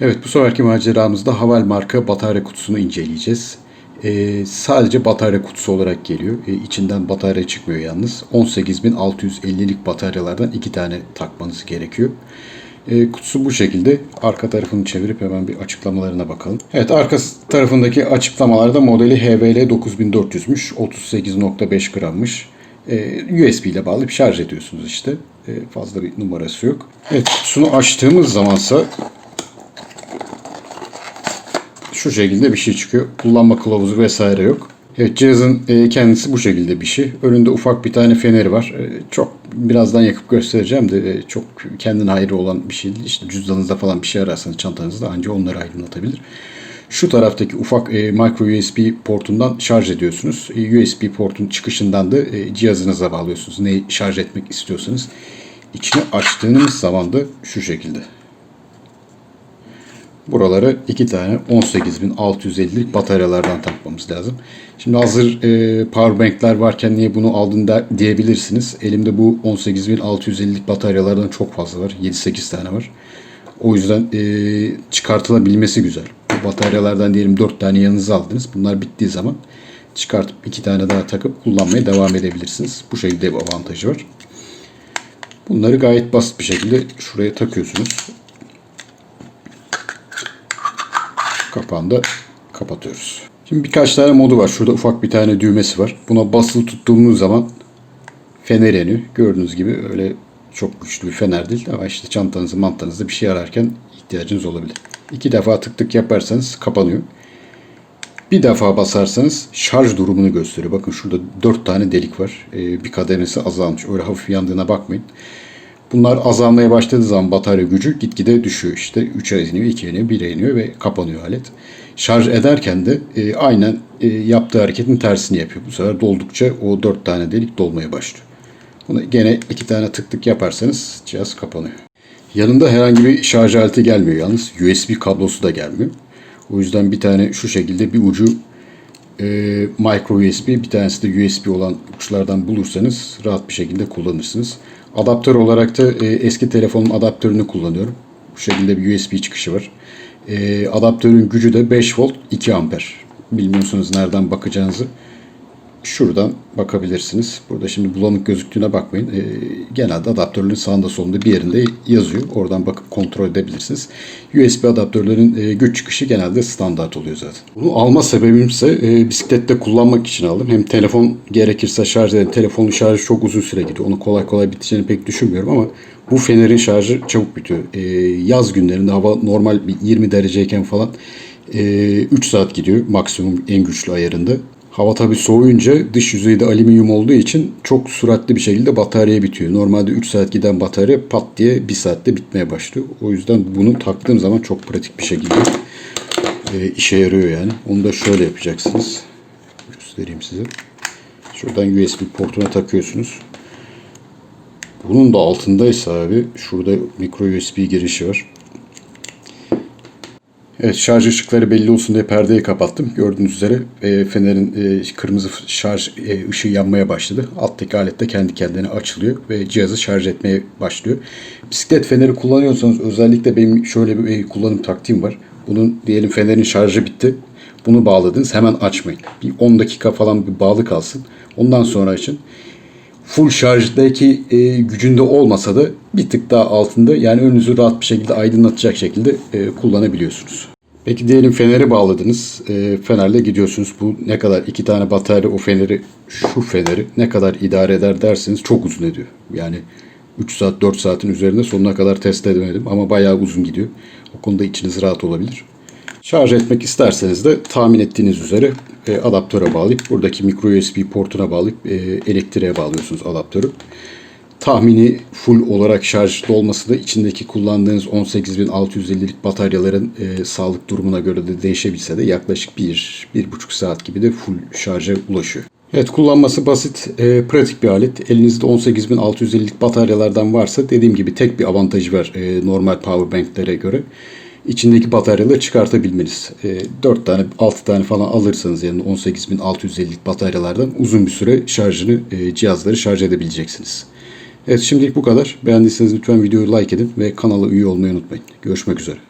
Evet bu seferki maceramızda Havel marka batarya kutusunu inceleyeceğiz. Ee, sadece batarya kutusu olarak geliyor. Ee, içinden batarya çıkmıyor yalnız. 18.650'lik bataryalardan iki tane takmanız gerekiyor. Ee, kutusu bu şekilde. Arka tarafını çevirip hemen bir açıklamalarına bakalım. Evet arka tarafındaki açıklamalarda modeli HVL 9400'müş. 38.5 grammış. Ee, USB ile bağlayıp şarj ediyorsunuz işte. Ee, fazla bir numarası yok. Evet kutusunu açtığımız zamansa şu şekilde bir şey çıkıyor. Kullanma kılavuzu vesaire yok. Evet cihazın e, kendisi bu şekilde bir şey. Önünde ufak bir tane feneri var. E, çok birazdan yakıp göstereceğim de e, çok kendine ayrı olan bir şey değil. İşte cüzdanınızda falan bir şey ararsanız çantanızda ancak onları aydınlatabilir. Şu taraftaki ufak micro USB portundan şarj ediyorsunuz. USB portun çıkışından da e, cihazınıza bağlıyorsunuz. Neyi şarj etmek istiyorsanız. İçini açtığınız zaman da şu şekilde. Buralara iki tane 18.650'lik bataryalardan takmamız lazım. Şimdi hazır e, powerbankler varken niye bunu aldın da diyebilirsiniz. Elimde bu 18.650'lik bataryalardan çok fazla var. 7-8 tane var. O yüzden e, çıkartılabilmesi güzel. Bu bataryalardan diyelim 4 tane yanınıza aldınız. Bunlar bittiği zaman çıkartıp iki tane daha takıp kullanmaya devam edebilirsiniz. Bu şekilde bir avantajı var. Bunları gayet basit bir şekilde şuraya takıyorsunuz. Kapağını da kapatıyoruz. Şimdi birkaç tane modu var. Şurada ufak bir tane düğmesi var. Buna basılı tuttuğumuz zaman fener yanıyor. Gördüğünüz gibi öyle çok güçlü bir fener değil ama işte çantanızı mantanızda bir şey ararken ihtiyacınız olabilir. İki defa tık tık yaparsanız kapanıyor. Bir defa basarsanız şarj durumunu gösteriyor. Bakın şurada dört tane delik var. Ee, bir kademesi azalmış. Öyle hafif yandığına bakmayın. Bunlar azalmaya başladığı zaman batarya gücü gitgide düşüyor. İşte 3'e iniyor, 2'ye iniyor, 1'e iniyor ve kapanıyor alet. Şarj ederken de e, aynen e, yaptığı hareketin tersini yapıyor. Bu sefer doldukça o 4 tane delik dolmaya başlıyor. Bunu gene iki tane tık tık yaparsanız cihaz kapanıyor. Yanında herhangi bir şarj aleti gelmiyor yalnız. USB kablosu da gelmiyor. O yüzden bir tane şu şekilde bir ucu e, micro USB bir tanesi de USB olan uçlardan bulursanız rahat bir şekilde kullanırsınız. Adaptör olarak da e, eski telefonun adaptörünü kullanıyorum. Bu şekilde bir USB çıkışı var. E, adaptörün gücü de 5 volt 2 amper. Bilmiyorsunuz nereden bakacağınızı. Şuradan bakabilirsiniz. Burada şimdi bulanık gözüktüğüne bakmayın. E, genelde adaptörlerin sağında solunda bir yerinde yazıyor. Oradan bakıp kontrol edebilirsiniz. USB adaptörlerin e, güç çıkışı genelde standart oluyor zaten. Bunu alma sebebim ise e, bisiklette kullanmak için aldım. Hem telefon gerekirse şarj eden telefonun şarjı çok uzun süre gidiyor. Onu kolay kolay biteceğini pek düşünmüyorum ama bu fenerin şarjı çabuk bitiyor. E, yaz günlerinde hava normal bir 20 dereceyken falan e, 3 saat gidiyor maksimum en güçlü ayarında. Hava tabi soğuyunca dış yüzeyi de alüminyum olduğu için çok süratli bir şekilde batarya bitiyor. Normalde 3 saat giden batarya pat diye 1 saatte bitmeye başlıyor. O yüzden bunu taktığım zaman çok pratik bir şekilde e, işe yarıyor yani. Onu da şöyle yapacaksınız. Göstereyim size. Şuradan USB portuna takıyorsunuz. Bunun da altındaysa abi şurada micro USB girişi var. Evet şarj ışıkları belli olsun diye perdeyi kapattım. Gördüğünüz üzere e, fenerin e, kırmızı şarj e, ışığı yanmaya başladı. Alttaki alet de kendi kendine açılıyor ve cihazı şarj etmeye başlıyor. Bisiklet feneri kullanıyorsanız özellikle benim şöyle bir e, kullanım taktiğim var. Bunun diyelim fenerin şarjı bitti. Bunu bağladınız hemen açmayın. Bir 10 dakika falan bir bağlı kalsın. Ondan sonra açın full şarjdaki e, gücünde olmasa da bir tık daha altında yani önünüzü rahat bir şekilde aydınlatacak şekilde e, kullanabiliyorsunuz. Peki diyelim feneri bağladınız. E, fenerle gidiyorsunuz. Bu ne kadar iki tane batarya o feneri şu feneri ne kadar idare eder derseniz çok uzun ediyor. Yani 3 saat 4 saatin üzerinde sonuna kadar test edemedim ama bayağı uzun gidiyor. O konuda içiniz rahat olabilir. Şarj etmek isterseniz de tahmin ettiğiniz üzere e, adaptöre bağlayıp buradaki micro USB portuna bağlayıp e, elektriğe bağlıyorsunuz adaptörü. Tahmini full olarak şarjda olması da içindeki kullandığınız 18.650'lik bataryaların e, sağlık durumuna göre de değişebilse de yaklaşık 1-1,5 saat gibi de full şarja ulaşıyor. Evet kullanması basit, e, pratik bir alet. Elinizde 18.650'lik bataryalardan varsa dediğim gibi tek bir avantajı var e, normal powerbanklere göre içindeki bataryaları çıkartabilmeniz. E, 4 tane 6 tane falan alırsanız yani 18.650'lik bataryalardan uzun bir süre şarjını e, cihazları şarj edebileceksiniz. Evet şimdilik bu kadar. Beğendiyseniz lütfen videoyu like edin ve kanala üye olmayı unutmayın. Görüşmek üzere.